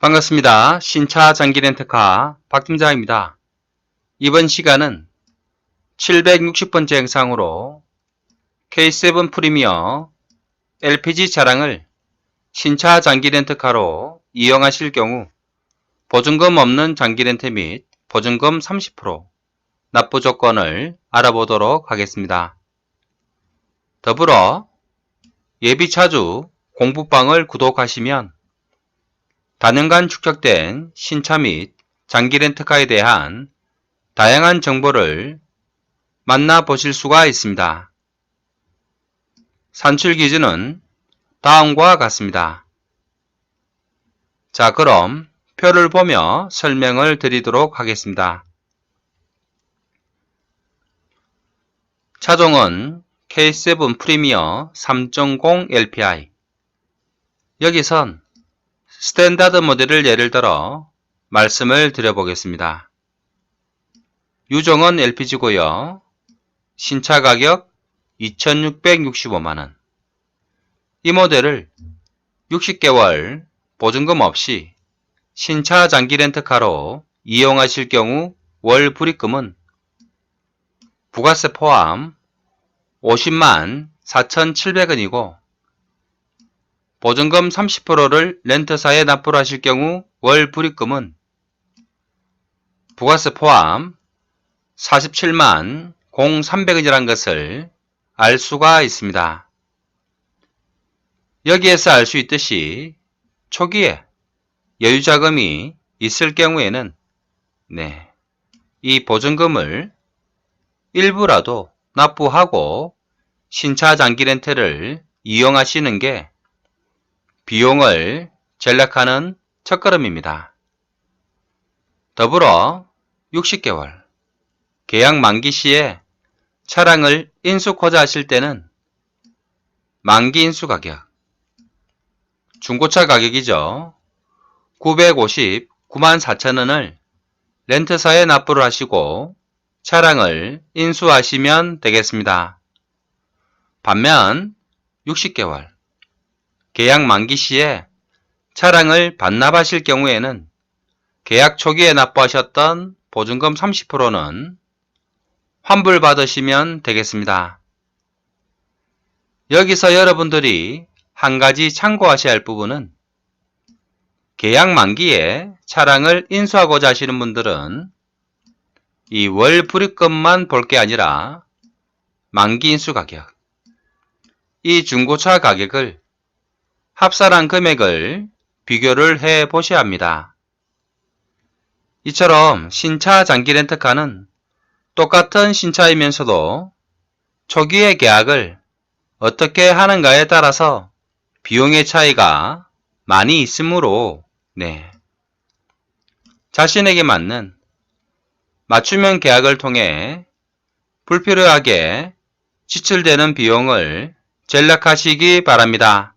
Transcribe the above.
반갑습니다. 신차 장기 렌터카 박 팀장입니다. 이번 시간은 760번째 영상으로 K7 프리미어 LPG 차량을 신차 장기 렌터카로 이용하실 경우 보증금 없는 장기 렌트 및 보증금 30% 납부 조건을 알아보도록 하겠습니다. 더불어 예비차주 공부방을 구독하시면 단연간 축적된 신차 및 장기 렌트카에 대한 다양한 정보를 만나보실 수가 있습니다. 산출 기준은 다음과 같습니다. 자, 그럼 표를 보며 설명을 드리도록 하겠습니다. 차종은 K7 프리미어 3.0 LPI 여기선 스탠다드 모델을 예를 들어 말씀을 드려보겠습니다. 유종은 LPG고요. 신차 가격 2665만원. 이 모델을 60개월 보증금 없이 신차 장기 렌트카로 이용하실 경우 월 불입금은 부가세 포함 50만 4,700원이고 보증금 30%를 렌트사에 납부를 하실 경우 월 불입금은 부가세 포함 47만 0,300원이라는 것을 알 수가 있습니다. 여기에서 알 수 있듯이 초기에 여유자금이 있을 경우에는 네, 이 보증금을 일부라도 납부하고 신차 장기 렌트를 이용하시는 게 비용을 전략하는 첫걸음입니다. 더불어 60개월 계약 만기 시에 차량을 인수코자 하실 때는 만기 인수 가격 중고차 가격이죠. 959만 4천원을 렌트사에 납부를 하시고 차량을 인수하시면 되겠습니다. 반면 60개월 계약 만기 시에 차량을 반납하실 경우에는 계약 초기에 납부하셨던 보증금 30%는 환불받으시면 되겠습니다. 여기서 여러분들이 한 가지 참고하셔야 할 부분은 계약 만기에 차량을 인수하고자 하시는 분들은 이 월 불입금만 볼 게 아니라 만기 인수 가격, 이 중고차 가격을 합산한 금액을 비교를 해 보셔야 합니다. 이처럼 신차 장기 렌트카는 똑같은 신차이면서도 초기의 계약을 어떻게 하는가에 따라서 비용의 차이가 많이 있으므로 네. 자신에게 맞는 맞춤형 계약을 통해 불필요하게 지출되는 비용을 전략하시기 바랍니다.